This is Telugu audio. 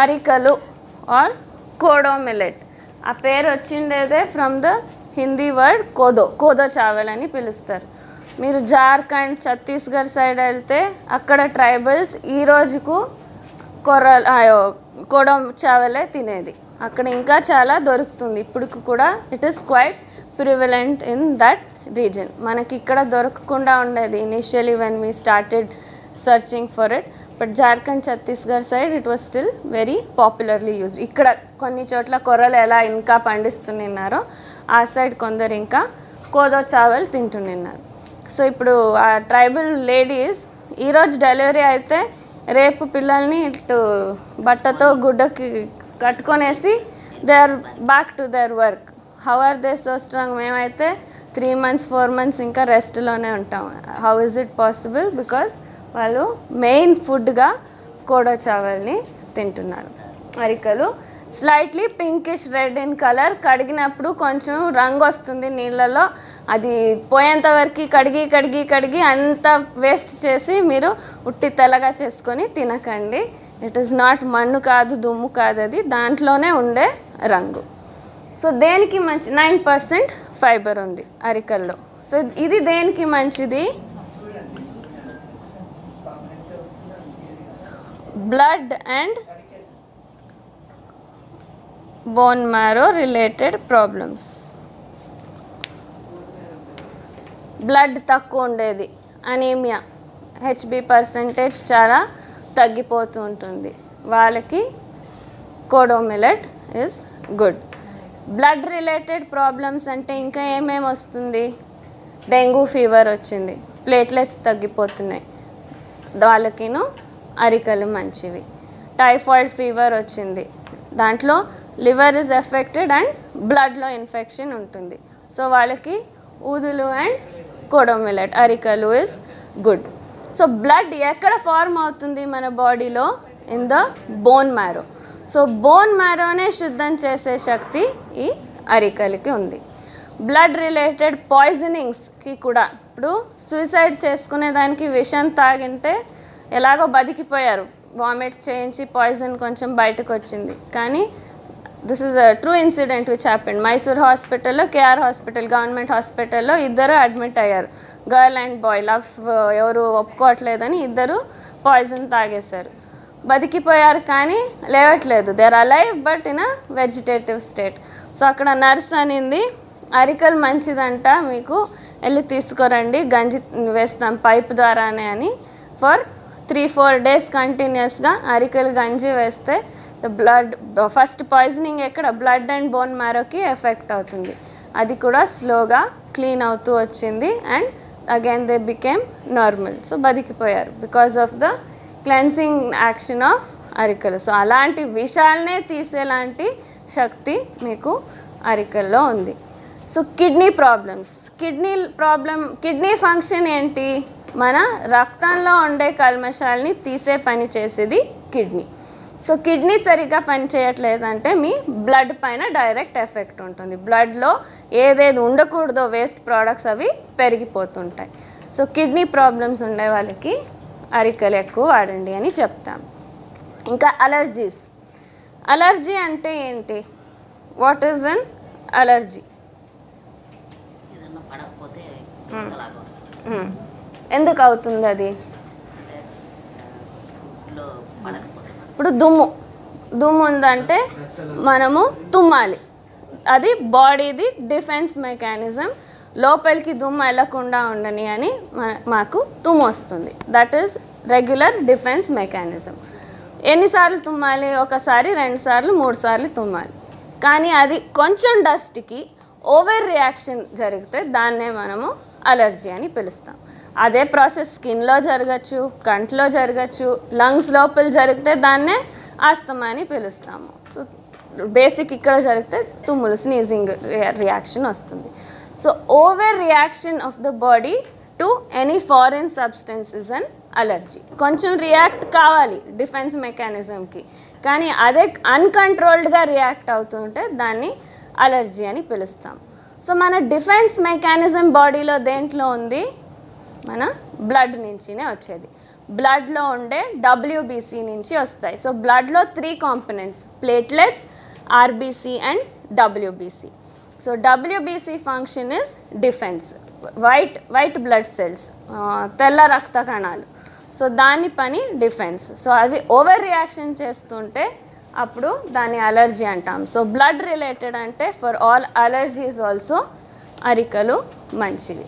అరికలు ఆర్ కోడో మిలెట్ ఆ పేరు వచ్చిండేదే from the Hindi word kodo kodo chawal అని పిలుస్తారు. మీరు జార్ఖండ్ ఛత్తీస్గఢ్ సైడ్ వెళ్తే అక్కడ ట్రైబల్స్ ఈ రోజుకు కొర్రల్ కోడో చావలే తినేది. అక్కడ ఇంకా చాలా దొరుకుతుంది. ఇప్పటికి కూడా it is quite prevalent in that reason మనకి ఇక్కడ దొరకకుండా ఉండేది. Initially when we started searching for it but Jharkhand Chhattisgarh side it was still very popularly use ఇక్కడ కొన్ని చోట్ల కొర్రలు ఎలా ఇంకా పండిస్తున్నారో ఆ సైడ్ కొందరు ఇంకా కోదో చావల్ తింటున్నారు సో ఇప్పుడు ఆ ట్రైబల్ లేడీస్ ఈరోజు డెలివరీ అయితే రేపు పిల్లల్ని ఇటు బట్టతో గుడ్డకి కట్టుకొనేసి they are back to their work. How are they so strong మేమైతే త్రీ మంత్స్ ఫోర్ మంత్స్ ఇంకా రెస్ట్లోనే ఉంటాం. How is it possible because వాళ్ళు మెయిన్ ఫుడ్గా కోడో చావల్ని తింటున్నారు. అరికలు slightly pinkish red in colour కడిగినప్పుడు కొంచెం రంగు వస్తుంది నీళ్ళలో. అది పోయేంత వరకు కడిగి కడిగి కడిగి అంత వేస్ట్ చేసి మీరు ఉట్టి తెల్లగా చేసుకొని తినకండి. ఇట్ ఈస్ నాట్ మన్ను కాదు దుమ్ము కాదు అది. దాంట్లోనే ఉండే రంగు. సో దేనికి మంచి నైన్ పర్సెంట్ ఫైబర్ ఉంది అరికల్లో. సో ఇది దేనికి మంచిది? Blood and bone marrow related problems blood తక్కువ ఉండేది. అనీమియా హెచ్బి పర్సంటేజ్ చాలా తగ్గిపోతూ ఉంటుంది. వాళ్ళకి kodo millet is good blood related problems అంటే ఇంకా ఏమేమి వస్తుంది? డెంగ్యూ ఫీవర్ వచ్చింది. ప్లేట్లెట్స్ తగ్గిపోతున్నాయి. వాళ్ళకిను అరికలు మంచివి. టైఫాయిడ్ ఫీవర్ వచ్చింది. దాంట్లో లివర్ ఇస్ ఎఫెక్టెడ్ అండ్ బ్లడ్లో ఇన్ఫెక్షన్ ఉంటుంది. సో వాళ్ళకి ఊదులు అండ్ కోడోమిలెట్ అరికలు ఇస్ గుడ్. సో బ్లడ్ ఎక్కడ ఫార్మ్ అవుతుంది మన బాడీలో? In the bone marrow. So bone మ్యారోనే శుద్ధం చేసే శక్తి ఈ అరికలకి ఉంది. బ్లడ్ రిలేటెడ్ పాయిజనింగ్స్కి కూడా ఇప్పుడు సూసైడ్ చేసుకునే దానికి విషం తాగింటే ఎలాగో బతికిపోయారు. వామిట్ చేయించి పాయిజన్ కొంచెం బయటకు వచ్చింది. కానీ this is a true incident which happened Mysore హాస్పిటల్లో కేఆర్ హాస్పిటల్ గవర్నమెంట్ హాస్పిటల్లో ఇద్దరు అడ్మిట్ అయ్యారు. గర్ల్ అండ్ బాయ్ లవ్ ఎవరు ఒప్పుకోవట్లేదని ఇద్దరు పాయిజన్ తాగేశారు. బతికిపోయారు కానీ లేవట్లేదు. They're alive but in a vegetative state so అక్కడ నర్స్ అనింది అరికలు మంచిదంట మీకు వెళ్ళి తీసుకురండి గంజి వేస్తాం పైప్ ద్వారానే అని. ఫర్ త్రీ ఫోర్ డేస్ కంటిన్యూస్గా అరికలు గంజి వేస్తే బ్లడ్ ఫస్ట్ పాయిజనింగ్ ఎక్కడ? బ్లడ్ అండ్ బోన్ మ్యారోకి ఎఫెక్ట్ అవుతుంది. అది కూడా స్లోగా క్లీన్ అవుతూ వచ్చింది and again they became normal so బతికిపోయారు because of the cleansing action of అరికలు. సో అలాంటి విషాలనే తీసేలాంటి శక్తి మీకు అరికల్లో ఉంది. So kidney problems kidney problem kidney function ఏంటి? మన రక్తంలో ఉండే కల్మషాలని తీసే పని చేసేది కిడ్నీ సో కిడ్నీ సరిగ్గా పనిచేయట్లేదంటే మీ బ్లడ్ పైన డైరెక్ట్ ఎఫెక్ట్ ఉంటుంది. బ్లడ్లో ఏదేది ఉండకూడదో వేస్ట్ ప్రోడక్ట్స్ అవి పెరిగిపోతుంటాయి. సో కిడ్నీ ప్రాబ్లమ్స్ ఉండే వాళ్ళకి అరికలు ఎక్కువ వాడండి అని చెప్తాం. ఇంకా అలర్జీస్ అలర్జీ అంటే ఏంటి? వాట్ ఈజ్ అన్ అలర్జీ ఎందుకు అవుతుంది అది? ఇప్పుడు దుమ్ము. దుమ్ము ఉందంటే మనము తుమ్మాలి. అది బాడీది డిఫెన్స్ మెకానిజం. లోపలికి దుమ్ము వెళ్ళకుండా ఉండని అని మాకు తుమ్ము వస్తుంది. That is regular defence mechanism ఎన్నిసార్లు తుమ్మాలి? ఒకసారి రెండు సార్లు మూడు సార్లు తుమ్మాలి. కానీ అది కొంచెం డస్ట్కి ఓవర్ రియాక్షన్ జరిగితే దాన్నే మనము అలర్జీ అని పిలుస్తాం. అదే ప్రాసెస్ స్కిన్లో జరగచ్చు కంట్లో జరగచ్చు లంగ్స్ లోపల జరిగితే దాన్నే ఆస్తమా అని పిలుస్తాము. సో బేసిక్ ఇక్కడ జరిగితే తుమ్ములు స్నీజింగ్ రియాక్షన్ వస్తుంది. So over reaction of the body to any foreign substance is an allergy. కొంచెం రియాక్ట్ కావాలి డిఫెన్స్ మెకానిజంకి. కానీ అదే అన్కంట్రోల్డ్గా రియాక్ట్ అవుతుంటే దాన్ని అలర్జీ అని పిలుస్తాం. సో మన డిఫెన్స్ మెకానిజం బాడీలో దేంట్లో ఉంది? మన బ్లడ్ నుంచినే వచ్చేది. బ్లడ్లో ఉండే డబ్ల్యూబీసీ నుంచి వస్తాయి. సో బ్లడ్లో three components platelets RBC and WBC. So WBC function is defence white white blood cells తెల్ల రక్త కణాలు. సో దాని పని డిఫెన్స్ సో అవి ఓవర్ రియాక్షన్ చేస్తుంటే అప్పుడు దాన్ని అలర్జీ అంటాం. సో బ్లడ్ రిలేటెడ్ అంటే ఫర్ ఆల్ అలర్జీస్ ఆల్సో అరికలు మంచివి.